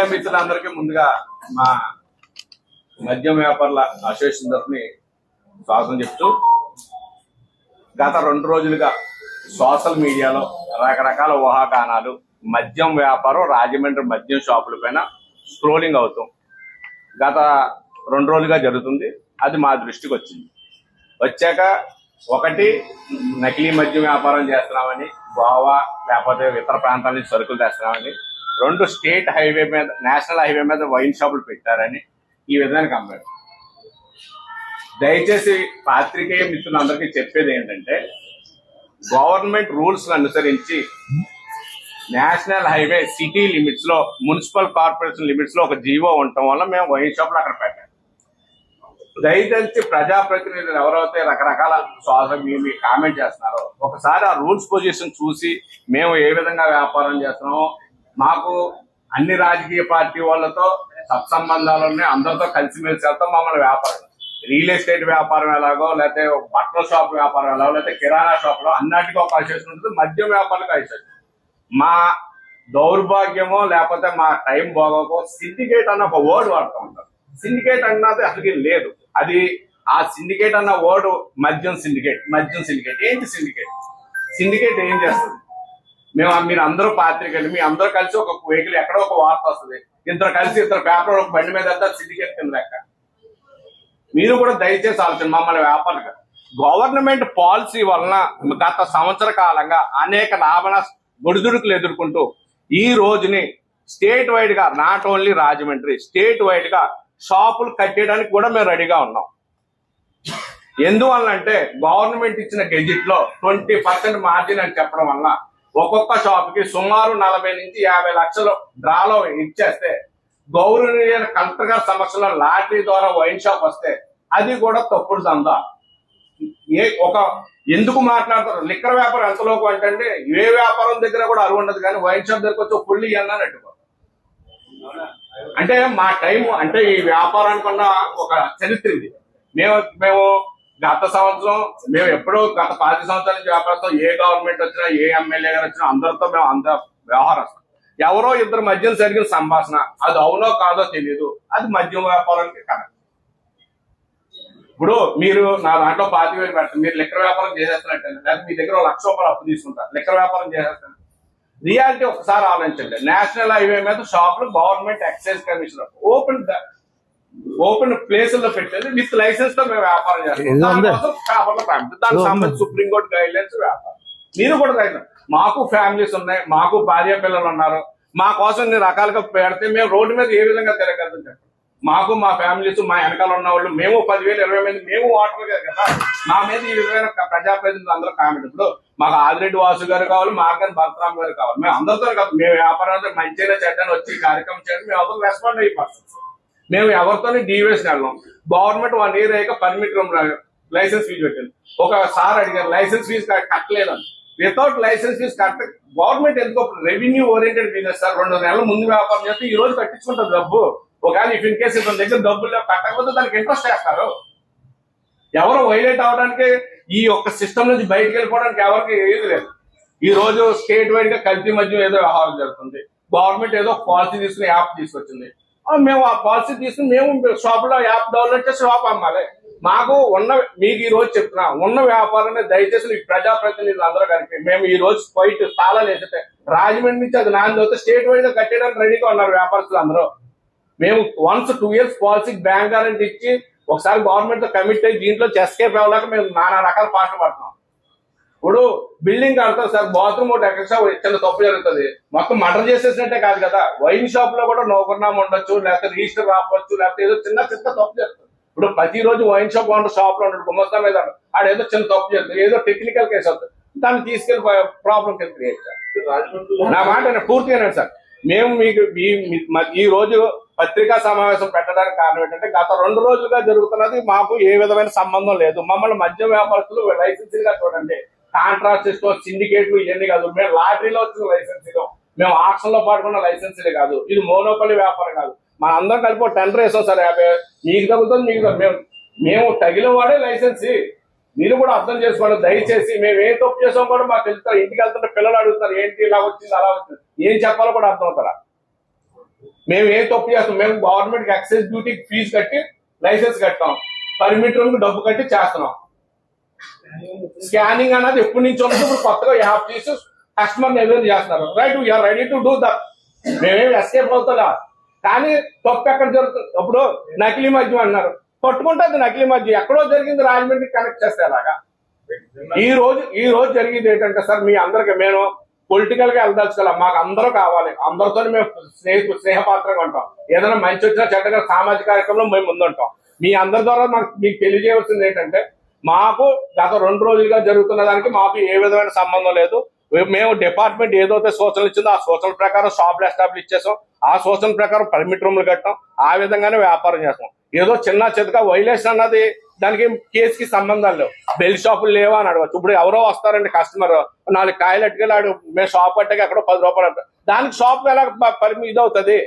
Media మిత్రులందరికీ ముందుగా మా మద్యం వ్యాపారుల అసోసియేషన్ తరఫుని స్వాగతం చెప్తూ గత రెండు రోజులుగా సోషల్ మీడియాలో రకరకాల ఊహాగానాలు మద్యం వ్యాపారం రాజమండ్రి మద్యం షాపుల పైన స్క్రోలింగ్ అవుతాం గత రెండు రోజులుగా జరుగుతుంది. అది మా దృష్టికి వచ్చింది. వచ్చాక ఒకటి నకిలీ మద్యం వ్యాపారం చేస్తున్నామని గోవా లేకపోతే ఇతర ప్రాంతాల నుంచి సరుకులు తెస్తున్నామని రెండు స్టేట్ హైవే మీద నేషనల్ హైవే మీద వైన్ షాపులు పెట్టారని ఈ విధంగా కంపారు దయచేసి పాత్రికేయ మిత్రులందరికీ చెప్పేది ఏంటంటే గవర్నమెంట్ రూల్స్ అనుసరించి నేషనల్ హైవే సిటీ లిమిట్స్లో మున్సిపల్ కార్పొరేషన్ లిమిట్స్లో ఒక జీవో ఉండటం వల్ల మేము వైన్ షాపులు అక్కడ పెట్టాం. దయచేసి ప్రజాప్రతినిధులు ఎవరైతే రకరకాల సోషల్ మీ కామెంట్ చేస్తున్నారో ఒకసారి ఆ రూల్స్ పొజిషన్ చూసి మేము ఏ విధంగా వ్యాపారం చేస్తున్నామో మాకు అన్ని రాజకీయ పార్టీ వాళ్ళతో సత్సంబంధాలు ఉన్నాయి అందరితో కలిసిమెలిసి వెళ్తాం మమ్మల్ని వ్యాపారం. రియల్ ఎస్టేట్ వ్యాపారం ఎలాగో లేకపోతే బట్టల షాప్ వ్యాపారం ఎలాగో లేకపోతే కిరాణా షాప్లో అన్నిటికీ ఒక అసోసియేషన్ ఉంటుంది మద్యం వ్యాపారానికి అసోసియేషన్ మా దౌర్భాగ్యమో లేకపోతే మా టైం బాగోకో సిండికేట్ అన్న ఒక వర్డ్ వాడుతూ ఉంటారు. సిండికేట్ అన్నది అసలు లేదు. అది ఆ సిండికేట్ అన్న వర్డ్ మద్యం సిండికేట్ మద్యం సిండికేట్. ఏంటి సిండికేట్? సిండికేట్ ఏం చేస్తుంది? మేము మీరు అందరూ పాత్రికలు మీ అందరూ కలిసి ఒక వెహికల్ ఎక్కడో ఒక వార్త వస్తుంది. ఇద్దరు కలిసి ఇద్దరు పేపర్ ఒక బండి మీద వెళ్తే సిండికేట్ కింద లెక్క. మీరు కూడా దయచేసి ఆలోచన మమ్మల్ని వ్యాపారంగా గవర్నమెంట్ పాలసీ వలన గత సంవత్సర కాలంగా అనేక లాభ నష్ట ఒడిదుడుకులు ఎదుర్కొంటూ ఈ రోజుని స్టేట్ వైడ్గా నాట్ ఓన్లీ రాజమండ్రి స్టేట్ వైడ్గా షాపులు కట్టేయడానికి కూడా మేము రెడీగా ఉన్నాం. ఎందువల్ల అంటే గవర్నమెంట్ ఇచ్చిన గెజిట్లో ట్వంటీ పర్సెంట్ మార్జిన్ అని చెప్పడం వల్ల ఒక్కొక్క షాప్కి సుమారు నలభై నుంచి యాభై లక్షలు డ్రాలో ఇచ్చేస్తే గౌరవనీయ కలెక్టర్ గారి సమక్షంలో లాటరీ ద్వారా వైన్ షాప్ వస్తే అది కూడా తప్పుడు దందా. ఏ ఒక ఎందుకు మాట్లాడతారు? లిక్కర్ వ్యాపారం ఎంతలోకి అంటే ఏ వ్యాపారం దగ్గర కూడా అరువు ఉండదు కానీ వైన్ షాప్ దగ్గరకు వచ్చి ఫుల్ ఇవ్వాలని అట్టుకో అంటే మా టైం అంటే ఈ వ్యాపారానికి ఉన్న ఒక చరిత్ర ఇది. మేము మేము గత సంవత్సరం మేము ఎప్పుడో గత పాతి సంవత్సరాల నుంచి వ్యాపారస్తాం ఏ గవర్నమెంట్ వచ్చినా ఏ ఎమ్మెల్యే గారు వచ్చినా అందరితో మేము అంత వ్యవహారం. ఎవరో ఇద్దరు మద్యం జరిగిన సంభాషణ. అది అవునో కాదో తెలియదు అది మద్యం వ్యాపారానికి కరెక్ట్. ఇప్పుడు మీరు నా దాంట్లో పాతి వేలు పెడతారు మీరు లెక్కర వ్యాపారం చేసేస్తున్నట్టు లేదా మీ దగ్గర లక్ష రూపాయలు అప్పు తీసుకుంటారు లెక్కర వ్యాపారం చేసేస్తాను. రియాలిటీ ఒకసారి ఆలోచించండి. నేషనల్ హైవే మీద షాపులు government excise commissioner. Open open ప్లేసుల్లో పెట్టేది విత్ లైసెన్స్తో మేము వ్యాపారం చేస్తాం. దానికి. సంబంధించి సుప్రీంకోర్టు గైడ్ లైన్స్ వ్యాపారం. మీరు కూడా రైతు మాకు ఫ్యామిలీస్ ఉన్నాయి మాకు భార్య పిల్లలు ఉన్నారు మా కోసం ఇన్ని రకాలుగా పెడితే మేము రోడ్డు మీద ఏ విధంగా చెప్పండి. మాకు మా ఫ్యామిలీస్ మా వెనకాల ఉన్న వాళ్ళు మేము పదివేలు ఇరవై మంది మేము ఓటర్ కదా. మా మీద ఈ విధమైన ప్రజాప్రతినిధులు అందరూ కామెంట్ ఇప్పుడు మాకు ఆదిరెడ్డి వాసు గారు కావాలి మార్గన్ భరతరామ్ గారు కావాలి. మేము అందరితో కాదు మేము వ్యాపారాలు మంచిగా చెడ్డని వచ్చి కార్యక్రమం చేయండి మేము అందరం రెస్పాండ్ అయిపోతాం. మేము ఎవరితోని డీవేషన్ వెళ్ళాం గవర్నమెంట్ వన్ ఇయర్ అయ్యాక పర్మిట్ లైసెన్స్ ఫీజు పెట్టింది ఒక సార్ అడిగారు లైసెన్స్ ఫీజు కట్టలేదని వితౌట్ లైసెన్స్ ఫీజు కట్ట గవర్నమెంట్ ఎందుకో రెవెన్యూ ఓరియంటెడ్ బిజినెస్ సార్ రెండు నెలల ముందు వ్యాపారం చేస్తే ఈ రోజు కట్టించుకుంటారు డబ్బు. ఒకవేళ ఇఫ్ ఇన్ కేసు ఇతని దగ్గర డబ్బులు కట్టకపోతే దానికి ఇంట్రెస్ట్ వేస్తారు. ఎవరు వైలేట్ అవడానికి ఈ యొక్క సిస్టమ్ నుంచి బయటకు వెళ్ళిపోవడానికి ఎవరికి ఏది లేదు. ఈ రోజు స్టేట్ వైడ్గా కల్తీ మధ్య ఏదో వ్యవహారం జరుగుతుంది. గవర్నమెంట్ ఏదో పాలసీ తీసుకుని యాప్ తీసుకొచ్చింది. మేము ఆ పాలసీ తీసుకుని మేము షాపులో యాప్ డౌన్లోడ్ చేసి షాప్ అమ్మాలి. మాకు ఉన్న మీకు ఈ రోజు చెప్తున్నా ఉన్న వ్యాపారాన్ని దయచేసి ఈ ప్రజాప్రతినిధులు అందరూ కలిపి మేము ఈ రోజు బయట తాళాలు వేస్తే రాజమండ్రి నుంచి అది నాంది వస్తే స్టేట్ వైడ్గా కట్టేయడానికి రెడీగా ఉన్నారు వ్యాపారస్తులు అందరూ. మేము once two years policy bank guarantee ఇచ్చి ఒకసారి గవర్నమెంట్తో కమిట్ అయ్యి దీంట్లో ఎస్కేప్ అవ్వలేక మేము నానా రకాల పాటలు పడుతున్నాం. ఇప్పుడు బిల్డింగ్ కడతాం సార్ బాత్రూమ్ ఒకటి ఎక్స్ట్రా చిన్న తప్పు జరుగుతుంది. మొత్తం మటర్ చేసేసినట్టే కాదు కదా. వైన్ షాప్లో కూడా నౌకర్నామా ఉండొచ్చు లేకపోతే రిజిస్టర్ రావచ్చు లేకపోతే ఏదో చిన్న చిన్న తప్పు చేస్తుంది ఇప్పుడు ప్రతిరోజు వైన్ షాప్ ఓనర్ షాప్లో ఉంటాడు గుమస్తా మీద ఆడ ఏదో చిన్న తప్పు చేస్తుంది ఏదో టెక్నికల్ కేసు అవుతుంది. దాన్ని తీసుకెళ్ళి ప్రాబ్లం క్రియేట్ నా మాట పూర్తిగానే సార్. మేము మీకు ఈ- రోజు పత్రికా సమావేశం పెట్టడానికి కారణం ఏంటంటే గత రెండు రోజులుగా జరుగుతున్నది మాకు ఏ విధమైన సంబంధం లేదు. మమ్మల్ని మద్య వ్యాపారస్తులు లైసెన్సీగా చూడండి. కాంట్రాక్ట్ సిండికేట్లు ఇవన్నీ కాదు. మేము లాటరీలో వచ్చిన లైసెన్స్ మేము ఆక్షన్లో పాడుకున్న లైసెన్సీలే కాదు. ఇది మోనోపల్లి వ్యాపారం కాదు. మన అందరం కలిపి టెండర్ వేసాం సార్. యాభై మీకు తగ్గుతుంది మీకు మేము మేము తగిన వాడే లైసెన్స్ మీరు కూడా అర్థం చేసుకోండి. దయచేసి మేము ఏం తప్పు చేసాం కూడా మాకు తెలుస్తారు. ఇంటికి వెళ్తుంటే పిల్లలు అడుగుతారు ఏంటి ఇలా వచ్చింది అలా వచ్చింది? ఏం చెప్పాలో కూడా అర్థం అవుతారా? మేము ఏం తప్పు చేస్తాం? మేము గవర్నమెంట్ ఎక్సైజ్ డ్యూటీ ఫీజు కట్టి లైసెన్స్ కట్టాం. పర్మిట్ డబ్బు కట్టి చేస్తున్నాం. స్కానింగ్ అన్నది ఎప్పటి నుంచి ఉన్నది. ఇప్పుడు కొత్తగా యాప్ తీసి కస్టమర్ ఎవరు చేస్తున్నారు. Right you're ready to do that మేమేమి ఎస్కేప్ అవుతుందా కానీ తప్పు ఎక్కడ జరుగుతుంది? అప్పుడు నకిలీ మద్యం అన్నారు. పట్టుకుంటుంది నకిలీ మద్యం ఎక్కడో జరిగింది రాజమండ్రి కనెక్ట్ చేస్తే ఈ రోజు ఈ రోజు జరిగింది ఏంటంటే సార్ మీ అందరికి మేము పొలిటికల్గా వెళ్ళదలుచుకోవాలి మాకు అందరూ కావాలి. అందరితో మేము స్నేహితు స్నేహపాత్రంగా ఉంటాం. ఏదైనా మంచి వచ్చినా చెడ్డగా సామాజిక కార్యక్రమంలో మేము ముందుంటాం. మీ అందరి ద్వారా మాకు మీకు తెలియజేయవలసింది ఏంటంటే మాకు గత రెండు రోజులుగా జరుగుతున్న దానికి మాకు ఏ విధమైన సంబంధం లేదు. మేము డిపార్ట్మెంట్ ఏదైతే సూచనలు ఇచ్చిందో ఆ సూచనల ప్రకారం షాపులు ఎస్టాబ్లిష్ చేసాం. ఆ సూచన ప్రకారం పర్మిట్ రూమ్లు కట్టాం. ఆ విధంగానే వ్యాపారం చేస్తాం ఏదో చిన్న చితక వైలేషన్ అన్నది దానికి కేసుకి సంబంధం లేవు. బెల్ షాపులు లేవా అని అడగచ్చు. ఇప్పుడు ఎవరో వస్తారండి కస్టమర్. నాలుగు కాయలు అట్టుకెళ్ళి మేము షాప్ పట్టాక ఎక్కడో పది రూపాయలు అంటారు. దానికి షాప్ ఎలా పరిమి ఇది అవుతుంది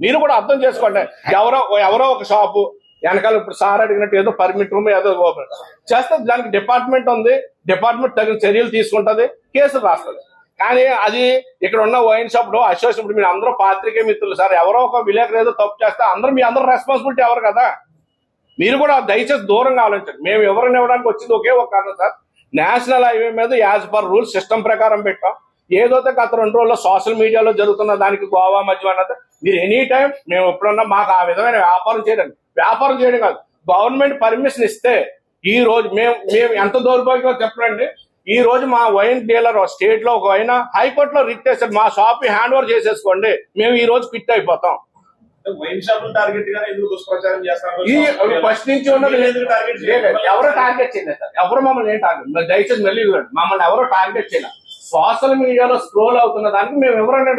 మీరు కూడా అర్థం చేసుకోండి. ఎవరో ఎవరో ఒక షాపు వెనకాల ఇప్పుడు సార్ అడిగినట్టు ఏదో పర్మిట్ రూమ్ ఏదో ఓపెన్ చేస్తే దానికి డిపార్ట్మెంట్ ఉంది. డిపార్ట్మెంట్ తగిన చర్యలు తీసుకుంటది. కేసులు రాస్తుంది. కానీ అది ఇక్కడ ఉన్న వైన్ షాప్లో అసోసియేషన్ ఇప్పుడు మీరు అందరూ పాత్రికే మిత్రులు సార్. ఎవరో ఒక విలేకరు ఏదో తప్పు చేస్తే అందరూ మీ అందరూ రెస్పాన్సిబిలిటీ ఎవరు కదా? మీరు కూడా దయచేసి దూరంగా ఆలోచించండి. మేము ఎవరిని ఇవ్వడానికి వచ్చింది ఒకే ఒక కారణం సార్. నేషనల్ హైవే మీద యాజ్ పర్ రూల్ సిస్టమ్ ప్రకారం పెట్టాం. ఏదైతే గత రెండు రోజుల్లో సోషల్ మీడియాలో జరుగుతున్న దానికి గోవా మధ్య అన్నది మీరు ఎనీ టైం మేము ఎప్పుడన్నా మాకు ఆ విధమైన వ్యాపారం చేయడం వ్యాపారం చేయడం కాదు. గవర్నమెంట్ పర్మిషన్ ఇస్తే ఈ రోజు మేము మేము ఎంత దౌర్భాగ్యం చెప్పండి ఈ రోజు మా వైన్ డీలర్ స్టేట్లో ఒక వైన్ హైకోర్టులో రిట్ చేశారు మా షాప్ హ్యాండ్ ఓవర్ చేసేసుకోండి. మేము ఈ రోజు క్విట్ అయిపోతాం. ఫస్ట్ నుంచి ఉన్నది ఎవరు టార్గెట్ చేయలేదు సార్. ఎవరు మమ్మల్ని ఏం టార్గెట్ దయచేసి మళ్ళీ. మమ్మల్ని ఎవరు టార్గెట్ చేయలేదు. సోషల్ మీడియాలో స్క్రోల్ అవుతున్న దానికి మేము ఎవరైనా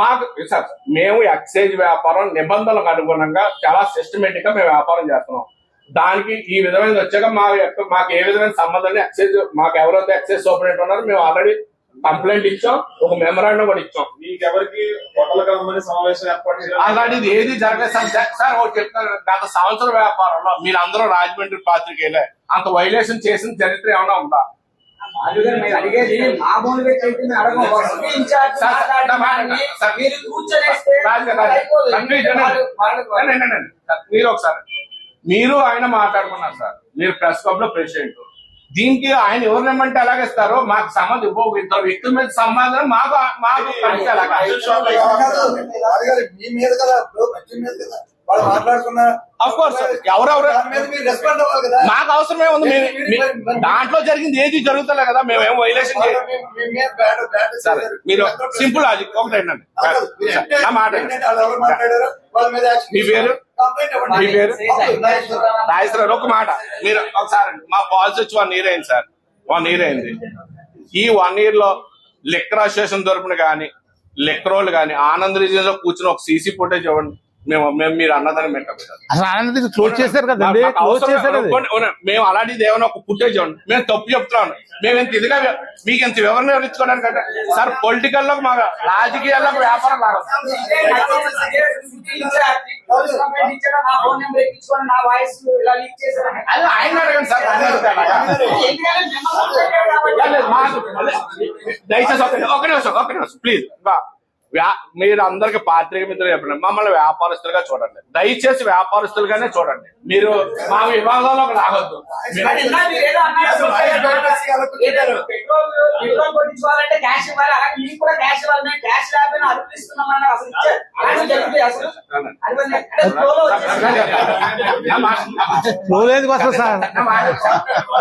మాకు సార్ మేము ఎక్సైజ్ వ్యాపారం నిబంధనలకు అనుగుణంగా చాలా సిస్టమేటిక్గా మేము వ్యాపారం చేస్తున్నాం. దానికి ఈ విధమైన వచ్చాక మా యొక్క మాకు ఏ విధమైన సంబంధం ఎక్సైజ్ మాకు ఎవరైతే ఎక్సైజ్ సూపరింటెండెంట్ ఉన్నారో మేము ఆల్రెడీ కంప్లైంట్ ఇచ్చాం ఒక మెమరాండం కూడా ఇచ్చాం. మీకెవరికి హోటల్ కలమని సమావేశం ఏర్పాటు అలాంటిది ఏది జరగదు సార్. ఒకటి చెప్తాను గత సంవత్సర వ్యాపారంలో మీరు అందరూ రాజమండ్రి పాత్రికేలే అంత వైలేషన్ చేసిన చరిత్ర ఏమైనా ఉందా? అడిగేది మీరు ఒకసారి మీరు ఆయన మాట్లాడుకున్నారు సార్ మీరు ప్రెస్ క్లబ్లో ప్రెసిడెంట్ దీనికి ఆయన ఎవరు ఇమ్మంటే ఎలాగేస్తారో మాకు సంబంధం ఇవ్వ ఇద్దరు వ్యక్తుల మీద సంబంధం మాకు మాకు వాళ్ళు మాట్లాడుకున్న. ఎవరెవరు- రెస్పాండ్ అవ్వాలి కదా. మాకు అవసరమే ఉంది. మీ- దాంట్లో జరిగింది ఏది జరుగుతలే కదా మేము వైలేషన్ వాళ్ళు చేయాలి మీ- మీ మీద బ్యాడ్ బ్యాడ్ సరే మీరు సింపుల్ లాజిక్ ఒకటి ఏంటండి నా మాట వినండి. వాళ్ళు ఎవరు మాట్లాడారు? వాళ్ళ మీద యాక్షన్ మీ పేరు? కంప్లైంట్ ఇవ్వండి. మీ పేరు? నాగేశ్వరరావు. నాగేశ్వరరావు ఒక మాట. మీరు ఒకసారి మా పాలసీ వచ్చి వన్ ఇయర్ అయింది సార్. వన్ ఇయర్ అయింది. ఈ వన్ ఇయర్లో లిక్కర్ అసోసియేషన్ తరపున కానీ లిక్కరోళ్ళు కానీ ఆనంద్ రీజియన్లో కూర్చుని ఒక సీసీ ఫుటేజ్ ఇవ్వండి. మేము మేము మీరు అన్నదాన్ని పెట్టాం అసలు ఆనంద్ క్లోజ్ చేశారు కదండి మాకు క్లోజ్ అవసరం చేశారు అది అనుకోండి, అవునా, మేము అలాంటిది ఏమైనా ఒక ఫుటేజ్ మేము తప్పు చెప్తున్నాం. మేము ఇంత ఇదిగా మీకు ఇంత వివరణ వివరించుకోవడానికి అంటే సార్ పొలిటికల్లో మా రాజకీయాల్లో వ్యాపారం లాగా. ఆయన అడగండి సార్ మాకు దయచేసి ఒక ఒక నిమిషం ఒక నిమిషం ప్లీజ్ మీరు అందరికి పాత్రిక మిత్రులు చెప్పండి. మమ్మల్ని వ్యాపారస్తులుగా చూడండి. దయచేసి వ్యాపారస్తులుగానే చూడండి. మీరు మా సార్. మాట.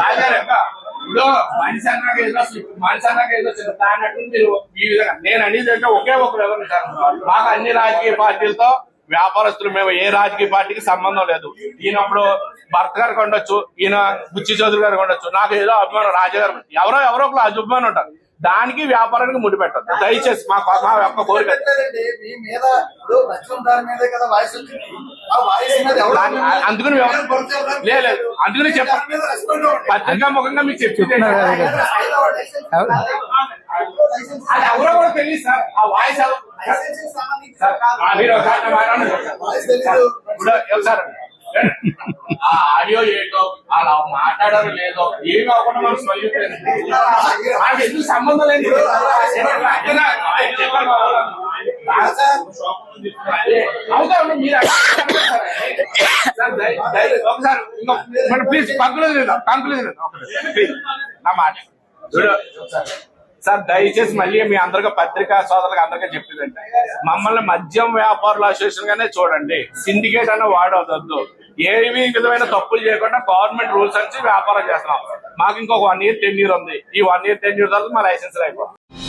రాజారు, ఇప్పుడు మనిషి అన్నాక ఏదో మనిషి అన్నాక ఏదో చిన్న మీరు ఈ విధంగా నేను అనేది అంటే ఒకే ఒక వివరణ సార్. మాకు అన్ని రాజకీయ పార్టీలతో వ్యాపారస్తులు మేము ఏ రాజకీయ పార్టీకి సంబంధం లేదు. ఈయనప్పుడు భర్త గారికి కొండొచ్చు ఈయన బుచ్చి చౌదరి గారు కొండొచ్చు నాకు ఏదో అభిమానం రాజా గారు ఎవరో ఎవరో ఒకరు అభిమానం ఉంటారు. దానికి వ్యాపారానికి ముడిపెట్టద్దు దయచేసి మా మా యొక్క కోరిక. పెట్టలేదండి. మీ మీద ఇప్పుడు మధ్యం దాని మీదే కదా వాయిస్ వచ్చింది ఆ వాయిస్ మీద ఎవరు దాని- అందుకని లేదు, లేదు. అందుకని చెప్ప- దాని మీద రెస్పాండ్ అవ్వండి. పత్రికా ముఖంగా మీకు చెప్పి చెప్తున్నారు. అది ఎవరో కూడా తెలియదు సార్. ఆ వాయిస్ సార్, మీరు ఒకసారి నా ఆ ఆడియో ఏంటో అలా మాట్లాడారు లేదో ఏం కాకుండా మనం సొల్యూట్ ఎందుకు సంబంధం లేదు సార్ దయచేసి మళ్ళీ మీ అందరికి పత్రికా సోదరులకు అందరికీ చెప్పిందంటే మమ్మల్ని మద్యం వ్యాపారుల అసోసియేషన్ గానే చూడండి. సిండికేట్ అనే వాడవద్దు ఏవి విధమైన తప్పులు చేయకుండా గవర్నమెంట్ రూల్స్ వచ్చి వ్యాపారం చేస్తున్నాం. మాకు ఇంకొక వన్ ఇయర్ టెన్ ఇయర్ ఉంది. ఈ వన్ ఇయర్ టెన్ ఇయర్ తర్వాత మా లైసెన్స్ అయిపోతుంది